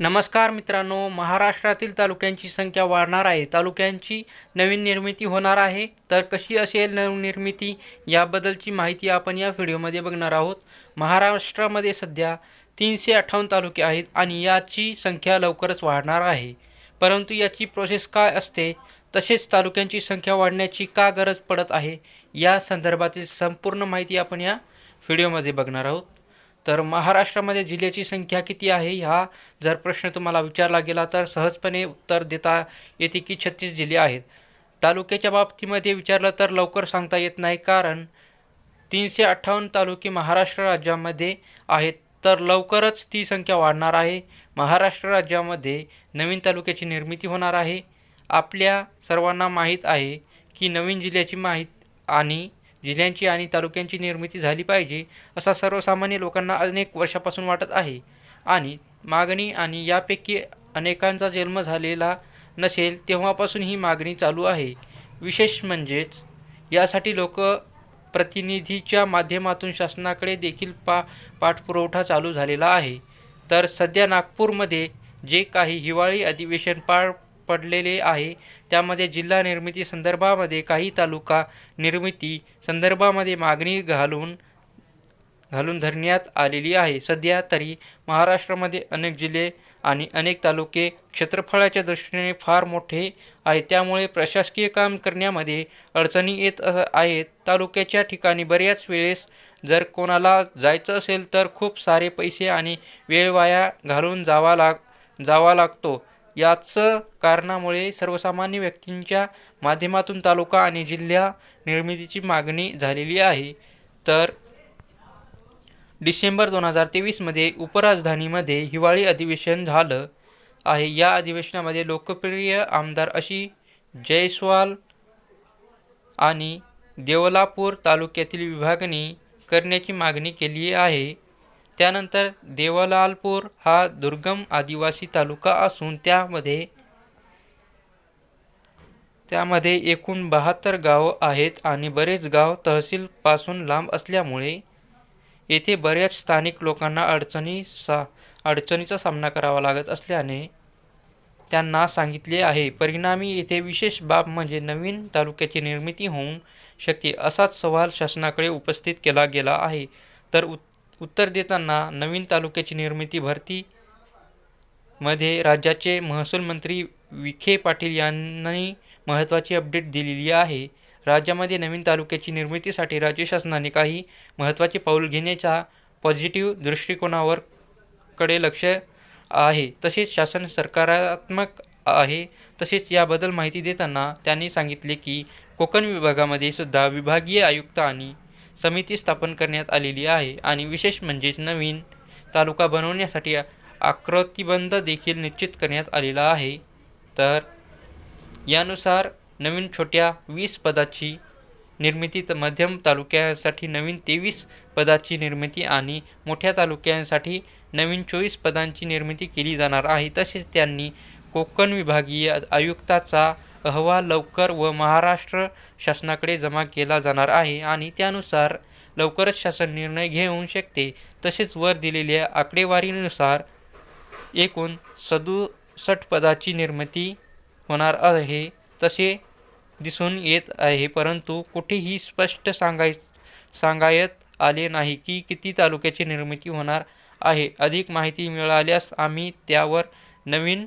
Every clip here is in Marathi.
नमस्कार मित्रांनो महाराष्ट्रातील तालुक्यांची संख्या वाढणार आहे. तालुक्यांची नवीन निर्मिती होणार आहे. तर कशी असेल नवनिर्मिती याबद्दलची माहिती आपण या व्हिडिओमध्ये बघणार आहोत. महाराष्ट्रामध्ये सध्या तीनशे अठ्ठावन्न तालुके आहेत आणि याची संख्या लवकरच वाढणार आहे. परंतु याची प्रोसेस काय असते? तसेच तालुक्यांची संख्या वाढण्याची का गरज पडत आहे? या संदर्भातील संपूर्ण माहिती आपण या व्हिडिओमध्ये बघणार आहोत. तर महाराष्ट्रामध्ये जिल्ह्याची संख्या किती आहे? हा जर प्रश्न तुम्हाला विचारला गेला तर सहजपणे उत्तर देता येते की छत्तीस जिल्हे आहेत. तालुक्याच्या बाबतीमध्ये विचारलं तर लवकर सांगता येत नाही कारण तीनशे अठ्ठावन्न तालुके महाराष्ट्र राज्यामध्ये आहेत. तर लवकरच ती संख्या वाढणार आहे. महाराष्ट्र राज्यामध्ये नवीन तालुक्याची निर्मिती होणार आहे. आपल्या सर्वांना माहीत आहे की नवीन जिल्ह्याची माहीत आणि जिल्ह्यांची आणि तालुक्यांची निर्मिती झाली पाहिजे असा सर्वसामान्य लोकांना अनेक वर्षापासून वाटत आहे. आणि मागणी आणि यापैकी अनेकांचा जन्म झालेला नसेल तेव्हापासून ही मागणी चालू आहे. विशेष म्हणजेच यासाठी लोक प्रतिनिधीच्या माध्यमातून शासनाकडे देखील पा पाठपुरवठा चालू झालेला आहे. तर सध्या नागपूरमध्ये जे काही हिवाळी अधिवेशन पार पडलेले आहे. त्यामध्ये जिल्हा निर्मिती संदर्भामध्ये काही तालुका निर्मिती संदर्भामध्ये मागणी घालून घालून धरण्यात आलेली आहे. सध्या तरी महाराष्ट्रामध्ये अनेक जिल्हे आणि अनेक तालुके क्षेत्रफळाच्या दृष्टीने फार मोठे आहे त्यामुळे प्रशासकीय काम करण्यामध्ये अडचणी येत आहेत. तालुक्याच्या ठिकाणी बऱ्याच वेळेस जर कोणाला जायचं असेल तर खूप सारे पैसे आणि वेळ वाया घालून जावा लाग जावा लागतो. याचं कारणामुळे सर्वसामान्य व्यक्तींच्या माध्यमातून तालुका आणि जिल्हा निर्मितीची मागणी झालेली आहे. तर डिसेंबर दोन हजार तेवीसमध्ये उपराजधानीमध्ये हिवाळी अधिवेशन झालं आहे. या अधिवेशनामध्ये लोकप्रिय आमदार अशी जयस्वाल आणि देवलापूर तालुक्यातील विभागणी करण्याची मागणी केली आहे. त्यानंतर देवलालपूर हा दुर्गम आदिवासी तालुका असून त्यामध्ये त्यामध्ये एकूण बहात्तर गावं आहेत आणि बरेच गाव तहसीलपासून लांब असल्यामुळे येथे बऱ्याच स्थानिक लोकांना अडचणी सा अडचणीचा सामना करावा लागत असल्याने त्यांना सांगितले आहे. परिणामी येथे विशेष बाब म्हणजे नवीन तालुक्याची निर्मिती होऊन शकते असाच सवाल शासनाकडे उपस्थित केला गेला आहे. तर उत् उत्तर देताना नवीन तालुक्याची निर्मिती भरती मध्ये राज्याचे महसूल मंत्री विखे पाटील यांनी महत्त्वाची अपडेट दिलेली आहे. राज्यामध्ये नवीन तालुक्याची निर्मितीसाठी राज्य शासनाने काही महत्त्वाचे पाऊल घेण्याच्या पॉझिटिव्ह दृष्टिकोनावर कडे लक्ष आहे. तसेच शासन सकारात्मक आहे. तसेच याबद्दल माहिती देताना त्यांनी सांगितले की कोकण विभागामध्ये सुद्धा विभागीय आयुक्त आणि समिती स्थापन करण्यात आलेली आहे आणि विशेष म्हणजे नवीन तालुका बनवण्यासाठी आकृतिबंध देखील निश्चित करण्यात आलेला आहे. तर यानुसार नवीन छोट्या वीस पदाची निर्मिती तर मध्यम तालुक्यासाठी नवीन तेवीस पदाची निर्मिती आणि मोठ्या तालुक्यांसाठी नवीन चोवीस पदांची निर्मिती केली जाणार आहे. तसेच त्यांनी कोकण विभागीय आयुक्ताचा अहवाल लवकर व महाराष्ट्र शासनाकडे जमा केला जाणार आहे आणि त्यानुसार लवकरच शासन निर्णय घेऊ शकते. तसेच वर दिलेल्या आकडेवारीनुसार एकूण सदुसष्ट पदाची निर्मिती होणार आहे तसे दिसून येत आहे. परंतु कुठेही स्पष्ट सांगाय सांगायत आले नाही की किती तालुक्याची निर्मिती होणार आहे. अधिक माहिती मिळाल्यास आम्ही त्यावर नवीन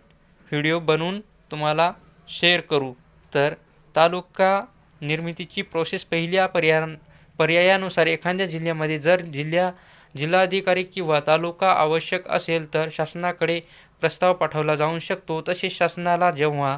व्हिडिओ बनवून तुम्हाला शेअर करू. तर तालुका निर्मितीची प्रोसेस पहिल्या पर्या पर्यायानुसार एखाद्या जिल्ह्यामध्ये जर जिल्ह्या जिल्हाधिकारी किंवा तालुका आवश्यक असेल तर शासनाकडे प्रस्ताव पाठवला जाऊ शकतो. तसेच शासनाला जेव्हा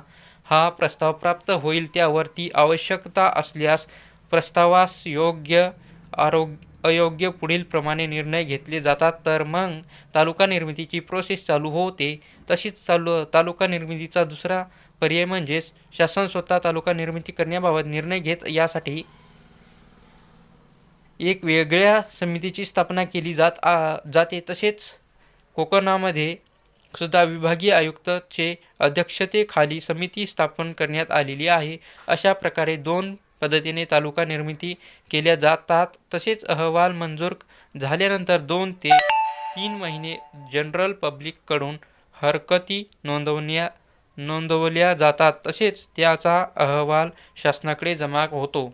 हा प्रस्ताव प्राप्त होईल त्यावर ती आवश्यकता असल्यास प्रस्तावास योग्य आरोग्य अयोग्य पुढीलप्रमाणे निर्णय घेतले जातात. तर मग तालुका निर्मितीची प्रोसेस चालू होते. तशीच चालू तालुका निर्मितीचा दुसरा पर्याय म्हणजेच शासन स्वतः तालुका निर्मिती करण्याबाबत निर्णय घेत यासाठी एक वेगळ्या समितीची स्थापना केली जात आ जाते. तसेच कोकणामध्ये सुद्धा विभागीय आयुक्तचे अध्यक्षतेखाली समिती स्थापन करण्यात आलेली आहे. अशा प्रकारे दोन पद्धतीने तालुका निर्मिती केल्या जातात. तसेच अहवाल मंजूर झाल्यानंतर दोन ते तीन महिने जनरल पब्लिककडून हरकती नोंदवण्या नोंदवल्या जातात. तसेच त्याचा अहवाल शासनाकडे जमा होतो.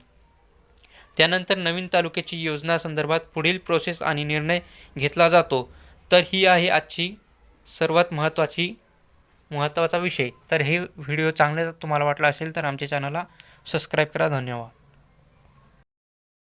त्यानंतर नवीन तालुक्याची योजना संदर्भात पुढील प्रोसेस आणि निर्णय घेतला जातो. तर ही आहे आजची सर्वात महत्त्वाची महत्त्वाचा विषय. तर हे व्हिडिओ चांगले तुम्हाला वाटला असेल तर आमच्या चॅनलला सबस्क्राईब करा. धन्यवाद.